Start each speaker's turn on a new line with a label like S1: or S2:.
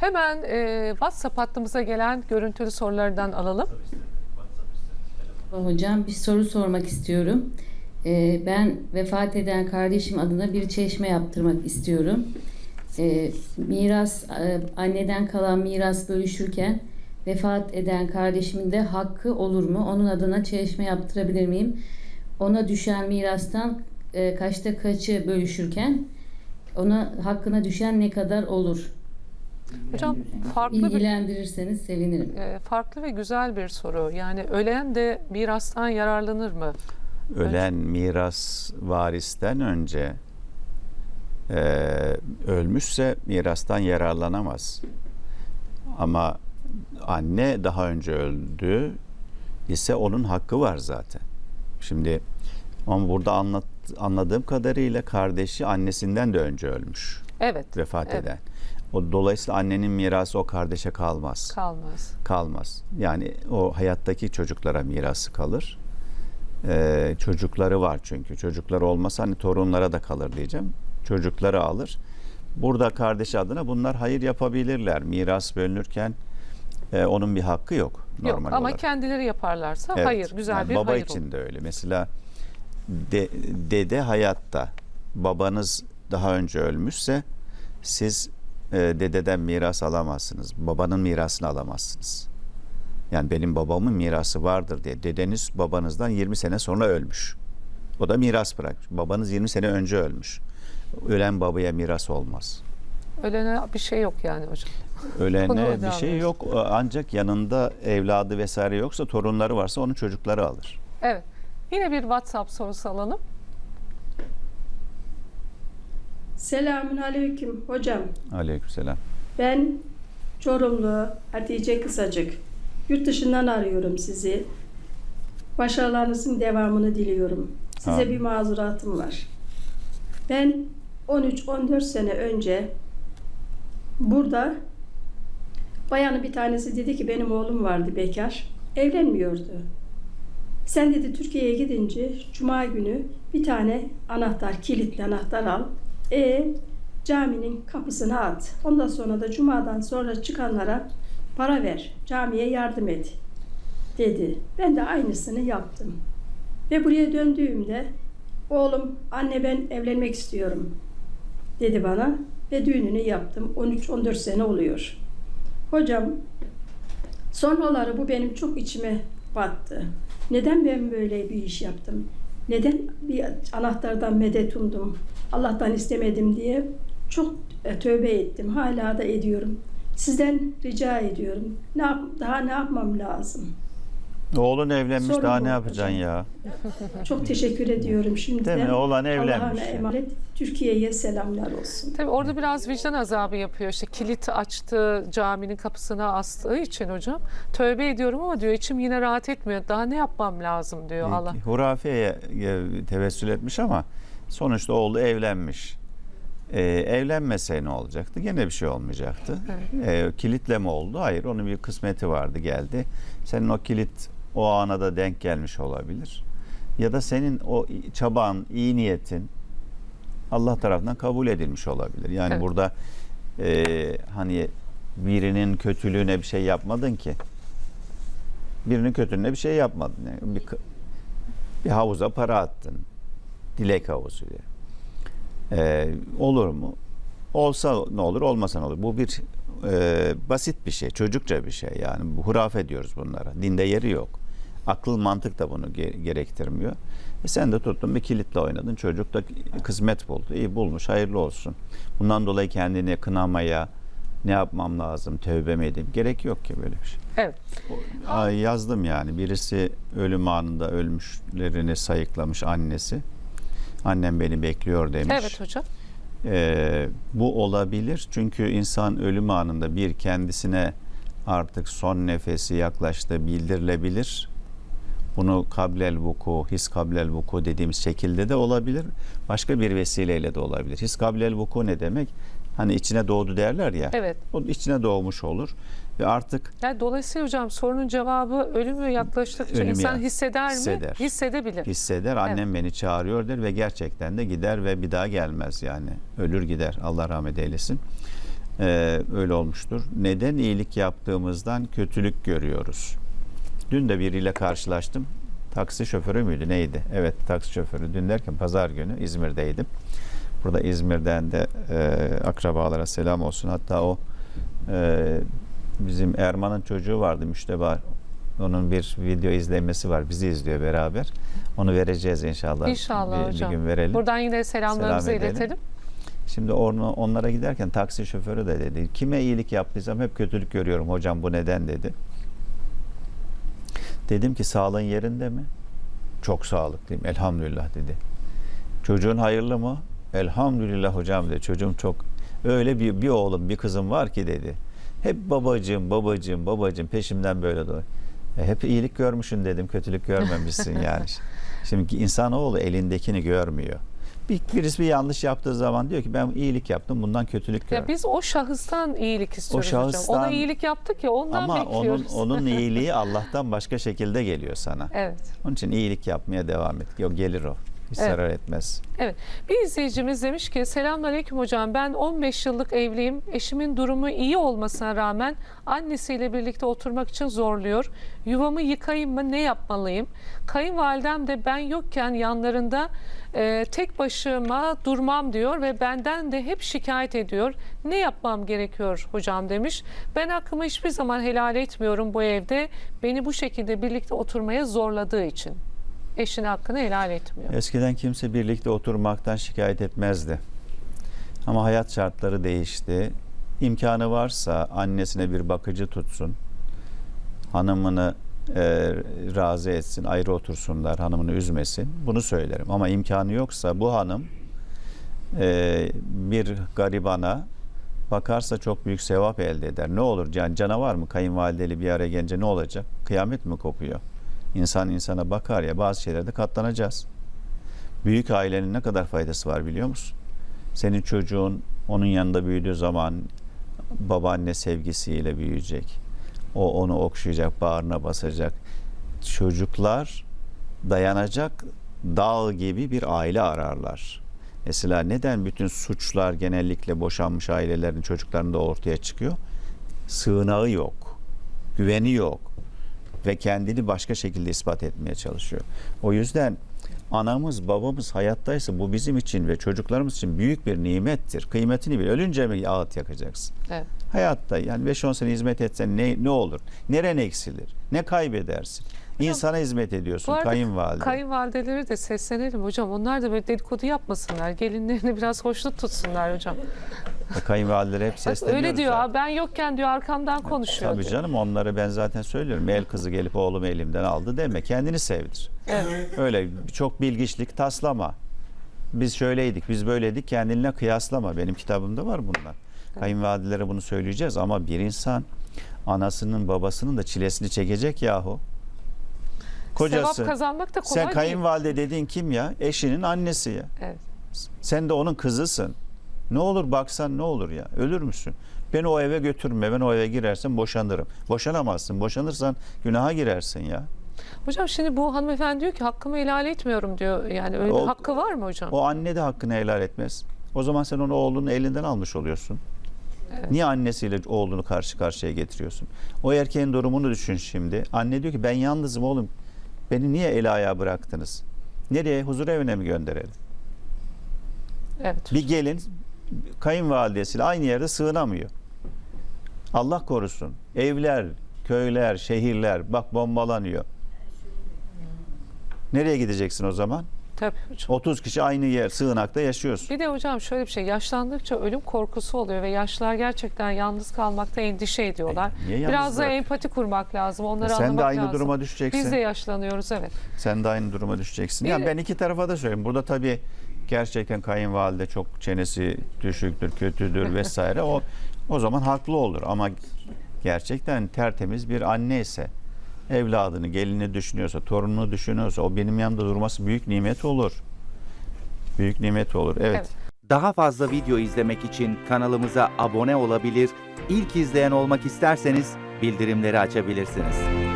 S1: Hemen e, WhatsApp hattımıza gelen görüntülü sorulardan alalım.
S2: Hocam bir soru sormak istiyorum. Ee, ben vefat eden kardeşim adına bir çeşme yaptırmak istiyorum. Ee, miras e, anneden kalan miras bölüşürken vefat eden kardeşimin de hakkı olur mu? Onun adına çeşme yaptırabilir miyim? Ona düşen mirastan e, kaçta kaçı bölüşürken ona hakkına düşen ne kadar olur?
S1: Hocam farklı bir
S2: Bilgilendirirseniz sevinirim.
S1: e, farklı ve güzel bir soru. Yani ölen de mirastan yararlanır mı?
S3: Ölen miras varisten önce e, ölmüşse mirastan yararlanamaz. Ama anne daha önce öldü ise onun hakkı var zaten. Şimdi ama burada anlat, anladığım kadarıyla kardeşi annesinden de önce ölmüş,
S1: Evet.
S3: vefat
S1: Evet.
S3: eden. O dolayısıyla annenin mirası o kardeşe kalmaz
S1: Kalmaz.
S3: kalmaz. Yani o hayattaki çocuklara mirası kalır. Ee, çocukları var çünkü. Çocukları olmasa hani torunlara da kalır diyeceğim. Çocukları alır. Burada kardeşi adına bunlar hayır yapabilirler. Miras bölünürken e, onun bir hakkı yok normal
S1: Yok ama
S3: olarak.
S1: kendileri yaparlarsa
S3: Evet.
S1: hayır güzel
S3: Yani
S1: bir
S3: baba
S1: hayır
S3: için
S1: olur.
S3: de öyle. Mesela de- dede hayatta babanız daha önce ölmüşse siz e, dededen miras alamazsınız. Babanın mirasını alamazsınız. Yani benim babamın mirası vardır diye dedeniz babanızdan 20 sene sonra ölmüş. O da miras bırakmış. Babanız 20 sene önce ölmüş. Ölen babaya miras olmaz.
S1: Ölene bir şey yok yani hocam. Onu
S3: Ölene bir şey yok. Ancak yanında evladı vesaire yoksa torunları varsa onun çocukları alır.
S1: Evet. Yine bir WhatsApp sorusu alalım.
S4: Selamün aleyküm hocam.
S3: Aleykümselam.
S4: Ben Çorumlu Hatice Kısacık. Yurt dışından arıyorum sizi. Başarılarınızın devamını diliyorum. Size
S3: Amin.
S4: bir mazuratım var. Ben 13-14 sene önce burada bayanın bir tanesi dedi ki benim oğlum vardı bekar. Evlenmiyordu. Sen dedi Türkiye'ye gidince cuma günü bir tane anahtar, kilitli anahtar al. E caminin kapısına at. Ondan sonra da cumadan sonra çıkanlara para ver. Camiye yardım et dedi. Ben de aynısını yaptım. Ve buraya döndüğümde oğlum anne ben evlenmek istiyorum dedi bana ve düğününü yaptım. 13-14 sene oluyor. Hocam sonraları bu benim çok içime battı. Neden ben böyle bir iş yaptım? Neden bir anahtardan medet umdum? Allah'tan istemedim diye çok e, tövbe ettim. Hala da ediyorum. Sizden rica ediyorum. Ne yap, daha ne yapmam lazım?
S3: Oğlun evlenmiş
S4: Sorun
S3: daha
S4: bu
S3: ne yapacaksın
S4: hocam.
S3: ya?
S4: Çok teşekkür ediyorum şimdiden.
S3: Değil mi? Oğlan evlenmiş.
S4: Allah'ına emanet. Türkiye'ye selamlar olsun.
S1: Tabii orada biraz vicdan azabı yapıyor. İşte kilit açtı, caminin kapısına astığı için hocam. Tövbe ediyorum ama diyor içim yine rahat etmiyor. Daha ne yapmam lazım diyor Allah.
S3: Hurafeye e, tevessül etmiş ama sonuçta oğlu evlenmiş. Ee, evlenmese ne olacaktı? Gene bir şey olmayacaktı. Ee, kilitle mi oldu? Hayır. Onun bir kısmeti vardı geldi. Senin o kilit o ana da denk gelmiş olabilir. Ya da senin o çaban, iyi niyetin Allah tarafından kabul edilmiş olabilir. Yani
S1: Evet.
S3: burada e, hani birinin kötülüğüne bir şey yapmadın ki. Birinin kötülüğüne bir şey yapmadın. Yani bir, bir havuza para attın. Dilek havuzu diye. Ee, olur mu? Olsa ne olur, olmasa ne olur? Bu bir e, basit bir şey, çocukça bir şey yani. Hurafe diyoruz bunlara. Dinde yeri yok. Akıl mantık da bunu ge- gerektirmiyor. E sen de tuttun bir kilitle oynadın. Çocuk da kısmet buldu. İyi bulmuş, hayırlı olsun. Bundan dolayı kendini kınamaya, ne yapmam lazım, tövbe mi edeyim? Gerek yok ki böyle bir şey.
S1: Evet.
S3: Ay, yazdım yani. Birisi ölüm anında ölmüşlerini sayıklamış annesi. Annem beni bekliyor demiş.
S1: Evet hocam.
S3: Ee, bu olabilir çünkü insan ölüm anında bir kendisine artık son nefesi yaklaştı bildirilebilir. Bunu kablel vuku, his kablel vuku dediğimiz şekilde de olabilir. Başka bir vesileyle de olabilir. His kablel vuku ne demek? Hani içine doğdu derler ya.
S1: Evet.
S3: O içine doğmuş olur ve artık
S1: Yani dolayısıyla hocam sorunun cevabı ölümü yaklaştıkça
S3: Ölümü
S1: insan
S3: ya-
S1: hisseder mi?
S3: hisseder.
S1: Hissedebilir.
S3: hisseder annem beni çağırıyor der ve gerçekten de gider ve bir daha gelmez yani ölür gider Allah rahmet eylesin. Ee, öyle olmuştur. Neden iyilik yaptığımızdan kötülük görüyoruz? Dün de biriyle karşılaştım. Taksi şoförü müydü neydi? Evet taksi şoförü. Dün derken pazar günü İzmir'deydim. Burada İzmir'den de e, akrabalara selam olsun. Hatta o e, bizim Erman'ın çocuğu vardı Müşteba. Onun bir video izlenmesi var. Bizi izliyor beraber. Onu vereceğiz inşallah.
S1: İnşallah
S3: bir,
S1: hocam.
S3: Bir gün verelim.
S1: Buradan yine selamlarımızı
S3: Selam edelim.
S1: iletelim.
S3: Şimdi onu, onlara giderken taksi şoförü de dedi. Kime iyilik yaptıysam hep kötülük görüyorum hocam bu neden dedi. Dedim ki sağlığın yerinde mi? Çok sağlıklıyım elhamdülillah dedi. Çocuğun hayırlı mı? Elhamdülillah hocam dedi. Çocuğum çok öyle bir, bir oğlum bir kızım var ki dedi. Hep babacığım babacığım babacığım peşimden böyle dolayı. E, hep iyilik görmüşsün dedim kötülük görmemişsin yani. Şimdi insanoğlu elindekini görmüyor. Bir, birisi bir yanlış yaptığı zaman diyor ki ben iyilik yaptım bundan kötülük gördüm.
S1: Ya biz o şahıstan iyilik istiyoruz hocam.
S3: şahıstan-
S1: Ona iyilik yaptık ya ondan
S3: Ama onun,
S1: bekliyoruz.
S3: onun iyiliği Allah'tan başka şekilde geliyor sana.
S1: Evet.
S3: Onun için iyilik yapmaya devam et. Yok gelir o. Hiç
S1: Evet.
S3: zarar etmez.
S1: Evet. Bir izleyicimiz demiş ki Selamünaleyküm hocam ben 15 yıllık evliyim. Eşimin durumu iyi olmasına rağmen annesiyle birlikte oturmak için zorluyor. Yuvamı yıkayayım mı ne yapmalıyım? Kayınvalidem de ben yokken yanlarında e, tek başıma durmam diyor ve benden de hep şikayet ediyor. Ne yapmam gerekiyor hocam demiş. Ben hakkımı hiçbir zaman helal etmiyorum bu evde. Beni bu şekilde birlikte oturmaya zorladığı için. Eşinin hakkını helal etmiyor.
S3: Eskiden kimse birlikte oturmaktan şikayet etmezdi. Ama hayat şartları değişti. İmkanı varsa annesine bir bakıcı tutsun. Hanımını e, razı etsin, ayrı otursunlar, hanımını üzmesin. Bunu söylerim. Ama imkanı yoksa bu hanım e, bir garibana bakarsa çok büyük sevap elde eder. Ne olur? Can, canavar mı kayınvalideli bir araya gelince ne olacak? Kıyamet mi kopuyor? İnsan insana bakar ya bazı şeylerde katlanacağız. Büyük ailenin ne kadar faydası var biliyor musun? Senin çocuğun onun yanında büyüdüğü zaman babaanne sevgisiyle büyüyecek. O onu okşayacak, bağrına basacak. Çocuklar dayanacak dağ gibi bir aile ararlar. Mesela neden bütün suçlar genellikle boşanmış ailelerin çocuklarında ortaya çıkıyor? Sığınağı yok, güveni yok ve kendini başka şekilde ispat etmeye çalışıyor. O yüzden anamız babamız hayattaysa bu bizim için ve çocuklarımız için büyük bir nimettir. Kıymetini bil. Ölünce mi ağıt yakacaksın?
S1: Evet.
S3: Hayatta yani 5-10 sene hizmet etsen ne, ne olur? Neren eksilir? Ne kaybedersin? İnsana hizmet ediyorsun kayınvalide.
S1: kayınvalideleri de seslenelim hocam. Onlar da böyle dedikodu yapmasınlar. Gelinlerini biraz hoşnut tutsunlar hocam.
S3: Kayınvalidelere hep sesleniyoruz.
S1: öyle diyor
S3: zaten.
S1: ben yokken diyor arkamdan konuşuyor
S3: Tabii
S1: diyor.
S3: canım onları ben zaten söylüyorum. El kızı gelip oğlumu elimden aldı deme. Kendini sevdir.
S1: Evet.
S3: Öyle çok bilgiçlik taslama. Biz şöyleydik, biz böyleydik kendinle kıyaslama. Benim kitabımda var bunlar. Kayınvalidelere bunu söyleyeceğiz ama bir insan anasının babasının da çilesini çekecek yahu. Kocası.
S1: Sevap kazanmak da kolay
S3: Sen
S1: değil.
S3: kayınvalide dediğin kim ya? Eşinin annesi ya.
S1: Evet.
S3: Sen de onun kızısın. Ne olur baksan ne olur ya? Ölür müsün? Beni o eve götürme. Ben o eve girersem boşanırım. Boşanamazsın. Boşanırsan günaha girersin ya.
S1: Hocam şimdi bu hanımefendi diyor ki hakkımı helal etmiyorum diyor. Yani öyle bir
S3: O-
S1: hakkı var mı hocam?
S3: O anne de hakkını helal etmez. O zaman sen onu oğlunun elinden almış oluyorsun. Niye annesiyle oğlunu karşı karşıya getiriyorsun? O erkeğin durumunu düşün şimdi. Anne diyor ki ben yalnızım oğlum. Beni niye el ayağa bıraktınız? Nereye? Huzur evine mi gönderelim?
S1: Evet.
S3: Bir gelin kayınvalidesiyle aynı yerde sığınamıyor. Allah korusun. Evler, köyler, şehirler bak bombalanıyor. Nereye gideceksin o zaman?
S1: Tabii hocam.
S3: 30 kişi aynı yer sığınakta yaşıyorsun.
S1: Bir de hocam şöyle bir şey yaşlandıkça ölüm korkusu oluyor ve yaşlılar gerçekten yalnız kalmakta endişe ediyorlar.
S3: E, niye
S1: Biraz da
S3: bırak?
S1: empati kurmak lazım. Onları
S3: Sen de
S1: anlamak
S3: aynı
S1: lazım.
S3: duruma düşeceksin.
S1: Biz de yaşlanıyoruz evet.
S3: Sen de aynı duruma düşeceksin.
S1: Bir-
S3: Ya ben iki tarafa da söyleyeyim. Burada tabii gerçekten kayınvalide çok çenesi düşüktür, kötüdür vesaire. O o zaman haklı olur ama gerçekten tertemiz bir anne ise evladını, gelini düşünüyorsa, torununu düşünüyorsa o benim yanımda durması büyük nimet olur. Büyük nimet olur. Evet.
S1: Evet.
S5: Daha fazla video izlemek için kanalımıza abone olabilir, ilk izleyen olmak isterseniz bildirimleri açabilirsiniz.